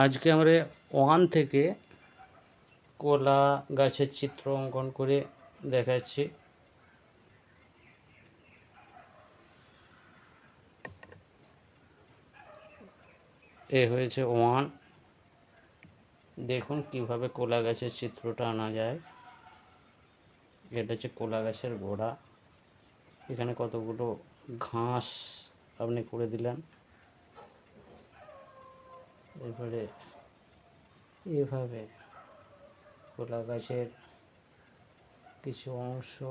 আজকে আমরা ওয়ান থেকে কলা গাছের চিত্র অঙ্কন করে দেখাচ্ছি। এ হয়েছে ওয়ান। দেখুন কীভাবে কলা গাছের চিত্রটা আনা যায়। এটা হচ্ছে কলা গাছের গোড়া। এখানে কতগুলো ঘাস আপনি করে দিলেন। এরপরে এভাবে কলা গাছের কিছু অংশ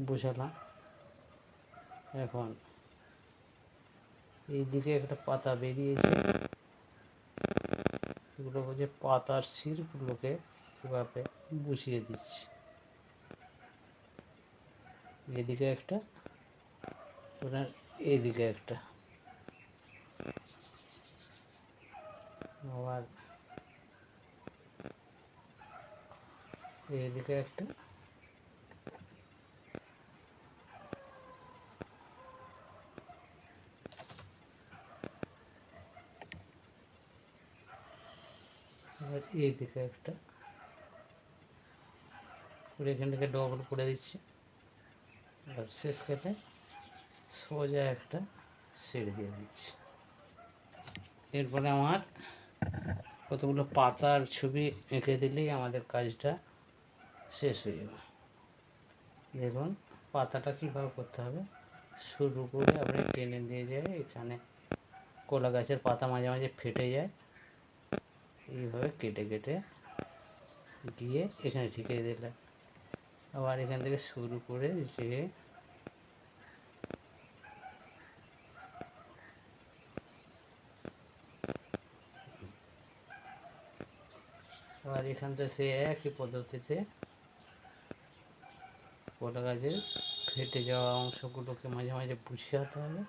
বোঝালাম এখন এইদিকে একটা পাতা বেরিয়েছে। এগুলো হচ্ছে পাতার শিরগুলোকে এভাবে বসিয়ে দিচ্ছি। এদিকে একটা, ওনার এদিকে একটা। আবার এদিকে একটা। আবার এইদিকে একটা। এখান থেকে ডবল করে দিচ্ছি। আর শেষ কেটে সোজা একটা ছেড়ে দিয়ে দিচ্ছি। এরপরে আমার কতগুলো পাতার ছবি এঁকে দিলেই আমাদের কাজটা শেষ হয়ে যাবে। দেখুন, পাতাটা কীভাবে করতে হবে। শুরু করে আপনি টেনে দিয়ে যায় এখানে কলা গাছের পাতা মাঝে মাঝে ফেটে যায়। এইভাবে কেটে কেটে গিয়ে এখানে ঠিকিয়ে দিলেন আবার এখান থেকে শুরু করে যে আর এখান থেকে সে একই পদ্ধতিতে কলা গাছের ফেটে যাওয়া অংশগুলোকে মাঝে মাঝে বুঝিয়ে হবে।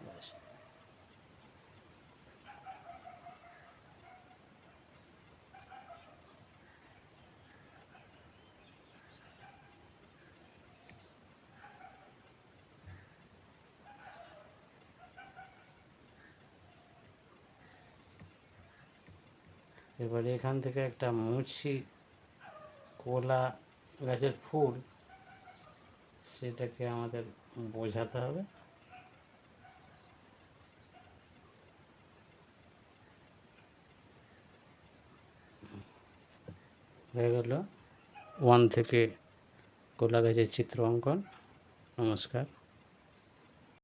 ব্যাস। এবারে এখান থেকে একটা মুছি কলা গাছের ফুল, সেটাকে আমাদের বোঝাতে হবে। হয়ে গেল ওয়ান থেকে কলা গাছের চিত্র অঙ্কন। নমস্কার।